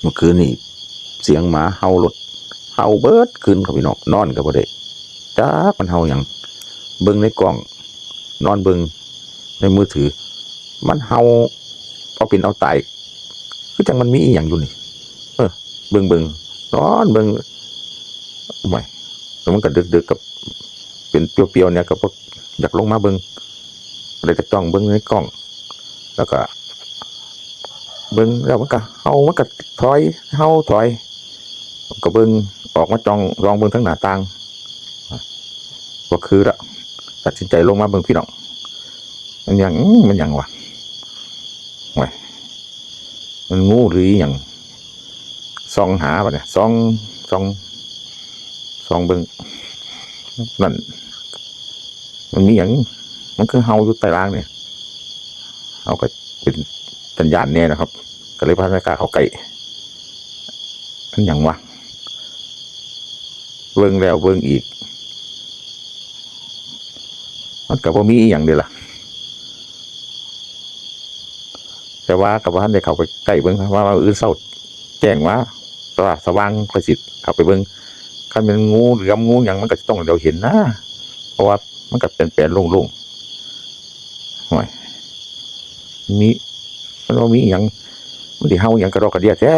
เมื่อคืนนี่เสียงหมาเห่ารถเห่าเบิดคืนครับพี่น้องนอนก็บ่ได้จ้ามันเห่าหยังเบิ่งในกล้อง นอนเบิ่งในมือถือ มันเห่าเอาเป็นเอาตายคือจังมันมีอีหยังอยู่นี่ เออ เบิ่งเบิ่งนอนเบิ่งโอ้ยแล้วมันก็ดึกๆกับ เป็นเปรียวๆเนี่ยก็บ่อยากลงมาเบิ่งเลยจะจ้องเบิ่งในกล้อง แล้วก็ เบิ่งแล้วมันก็เฮามันก็ถอยเฮาถอยผมก็เบิ่งออกมาจองลองเบิ่งทั้งหน้าต่างก็คือละตัดสินใจลงมาเบิ่งพี่น้องมันยังมันยังวะไว้มันงูหรืออหยังซองหาปะเนี่ยซองซองซองเบิ่งนั่นมันมีหยังมันคือเฮาอยู่ใต้ล่างเนี่ยเฮาก็เป็น สัญญาณเนี่ยนะครับ ก็เลยพาไม่กล้าเขาไก่อันอย่างวะเบิ่งแล้วเบิ่งอีก มันกับว่ามีอย่างเดียวล่ะ แต่ว่ากับว่าในเขาไปใกล้เบิ่งว่าว่าอื่นเศร้าแจ้งว่าตลาดสว่างประสิทธิ์เขาไปเบิ่งคันเป็นงูหรืองูอย่างมันก็จะต้องเราเห็นนะเพราะว่ามันก็เป็นแปลนโล่งๆห่วยมี มันว่ามีอหย่างมันที่เฮาอหย่างกระดอกกระเดียดแท้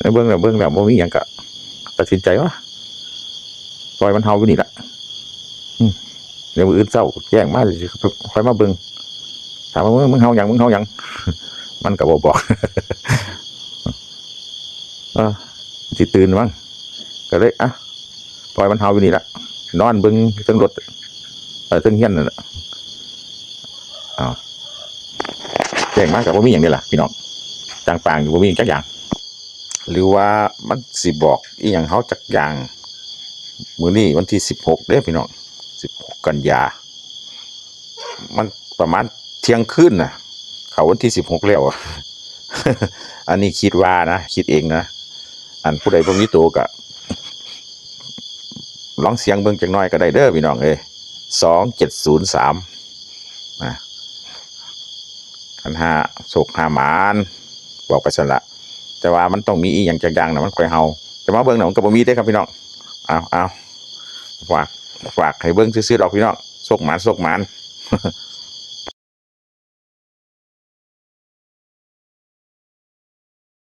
แล้เบิ่งแล้วเบิ่งแล้วบ่มีอหย่างก็ตัดสินใจว่าปล่อยมันเฮาอยู่นี่แหละเดี๋ยวมืออื่นเช้าแจ้งมาสิค่อยมาเบิ่งถามว่ามึงมึงเฮาหยังมึงเฮาหยังมันก็บบอกเออสิตื่นมั้งก็เลยอะปล่อยมันเฮาอยู่นี่ละนอนเบิ่งเทั้งรถเออทั้งเฮียนนั่นแหละ แจ้งมากับว่ามีอย่างนี้ล่ะพี่น้องจางปางอยู่ว่ามีจักอย่าง หรือว่ามันสิบอกอีอย่างเขาจักอย่างมือนี้วันที่สิบหกเด้อพี่น้องสิบหกกันยา มันประมาณเที่ยงคืนนะเขาวันที่สิบหกแล้วอะอันนี้คิดว่านะคิดเองนะอันผู้ใดพวกนี้ตัวกะลองเสียงเบิ่งจังน้อยก็ได้เด้อพี่น้องเอ้ยสองเจ็ดศูนย์สาม ขันห้าโศกหาหมานบอกไปสละแต่ว่ามันต้องมีอีอย่างจังๆนะมันคอยเฮาแต่มาเบิ้งหนังกับบ่มีได้ครับพี่น้องเอาเอาฝากฝากให้เบิ้งซื้อๆดอกพี่น้องโศกหมานโศกหมาน